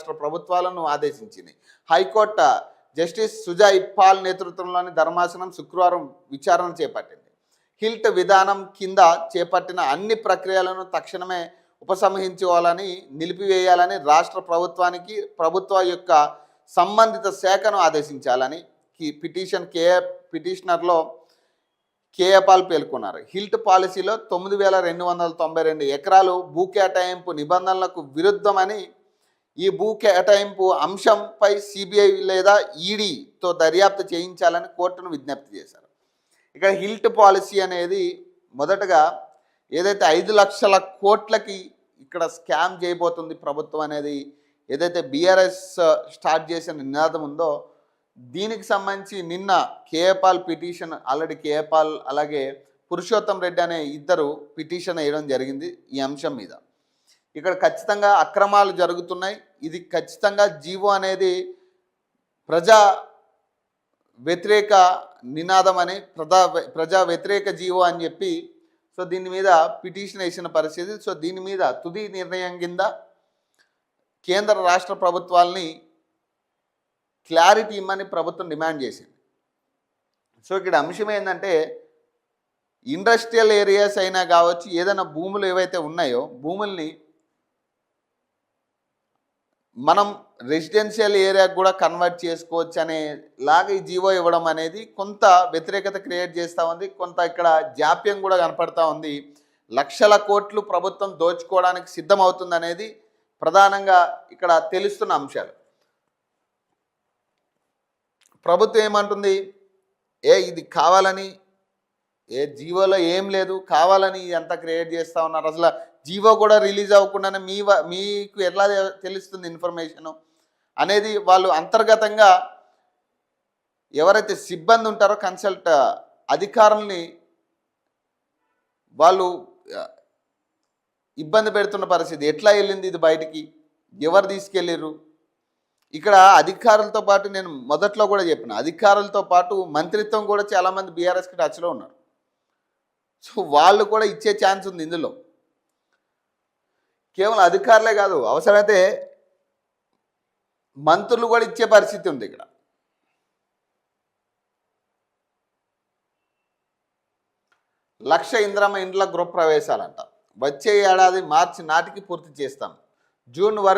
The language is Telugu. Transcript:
రాష్ట్ర ప్రభుత్వాలను ఆదేశించింది. హైకోర్టు జస్టిస్ సుజా ఇప్పాల్ నేతృత్వంలోని ధర్మాసనం శుక్రవారం విచారణ చేపట్టింది. హిల్ట్ విధానం కింద చేపట్టిన అన్ని ప్రక్రియలను తక్షణమే ఉపసంహరించుకోవాలని నిలిపివేయాలని రాష్ట్ర ప్రభుత్వానికి ప్రభుత్వ యొక్క సంబంధిత శాఖను ఆదేశించాలని పిటిషన్ కే పిటిషనర్లో కేఏపాల్ పేర్కొన్నారు. హిల్ట్ పాలసీలో తొమ్మిది వేల రెండు వందల తొంభై రెండు ఎకరాలు భూ కేటాయింపు నిబంధనలకు విరుద్ధమని ఈ భూ కేటాయింపు అంశంపై సిబిఐ లేదా ఈడీతో దర్యాప్తు చేయించాలని కోర్టును విజ్ఞప్తి చేశారు. ఇక్కడ హిల్ట్ పాలసీ అనేది మొదటగా ఏదైతే ఐదు లక్షల కోట్లకి ఇక్కడ స్కామ్ చేయబోతుంది ప్రభుత్వం అనేది ఏదైతే బీఆర్ఎస్ స్టార్ట్ చేసిన నినాదం ఉందో దీనికి సంబంధించి నిన్న కేఏపాల్ పిటిషన్ ఆల్రెడీ కేఏపాల్ అలాగే పురుషోత్తం రెడ్డి అనే ఇద్దరు పిటిషన్ వేయడం జరిగింది ఈ అంశం మీద. ఇక్కడ ఖచ్చితంగా అక్రమాలు జరుగుతున్నాయి. ఇది ఖచ్చితంగా జీవో అనేది ప్రజా వ్యతిరేక నినాదం అని ప్రజా ప్రజా వ్యతిరేక జీవో అని చెప్పి సో దీని మీద పిటిషన్ వేసిన పరిస్థితి. సో దీని మీద తుది నిర్ణయం కింద కేంద్ర రాష్ట్ర ప్రభుత్వాల్ని క్లారిటీ ఇమ్మని ప్రభుత్వం డిమాండ్ చేసింది. సో ఇక్కడ అంశం ఏంటంటే ఇండస్ట్రియల్ ఏరియాస్ అయినా కావచ్చు ఏదైనా భూములు ఏవైతే ఉన్నాయో భూముల్ని మనం రెసిడెన్షియల్ ఏరియాకి కూడా కన్వర్ట్ చేసుకోవచ్చు అనే లాగా ఈ జీవో ఇవ్వడం అనేది కొంత వ్యతిరేకత క్రియేట్ చేస్తూ ఉంది కొంత ఇక్కడ జాప్యం కూడా కనపడతా ఉంది. లక్షల కోట్లు ప్రభుత్వం దోచుకోవడానికి సిద్ధమవుతుంది అనేది ప్రధానంగా ఇక్కడ తెలుస్తున్న అంశాలు. ప్రభుత్వం ఏమంటుంది? ఏ ఇది కావాలని? ఏ జీవోలో ఏం లేదు కావాలని ఇదంతా క్రియేట్ చేస్తూ ఉన్నారు. అసలు జీవో కూడా రిలీజ్ అవ్వకుండానే మీ వ- మీకు ఎట్లా తెలుస్తుంది ఇన్ఫర్మేషన్ అనేది వాళ్ళు అంతర్గతంగా ఎవరైతే సిబ్బంది ఉంటారో కన్సల్ట్ అధికారుల్ని వాళ్ళు ఇబ్బంది పెడుతున్న పరిస్థితి. ఎట్లా వెళ్ళింది ఇది బయటికి? ఎవరు తీసుకెళ్ళారు ఇక్కడ అధికారులతో పాటు నేను మొదట్లో కూడా చెప్పిన అధికారులతో పాటు మంత్రిత్వం కూడా చాలామంది బీఆర్ఎస్కి టచ్లో ఉన్నారు. సో వాళ్ళు కూడా ఇచ్చే ఛాన్స్ ఉంది ఇందులో. కేవలం అధికారులే కాదు అవసరమైతే మంత్రులు కూడా ఇచ్చే పరిస్థితి ఉంది ఇక్కడ. లక్ష ఇంద్రమ్మ ఇండ్ల గృహప్రవేశాలంట. వచ్చే ఏడాది మార్చి నాటికి పూర్తి చేస్తాం. జూన్ వరకు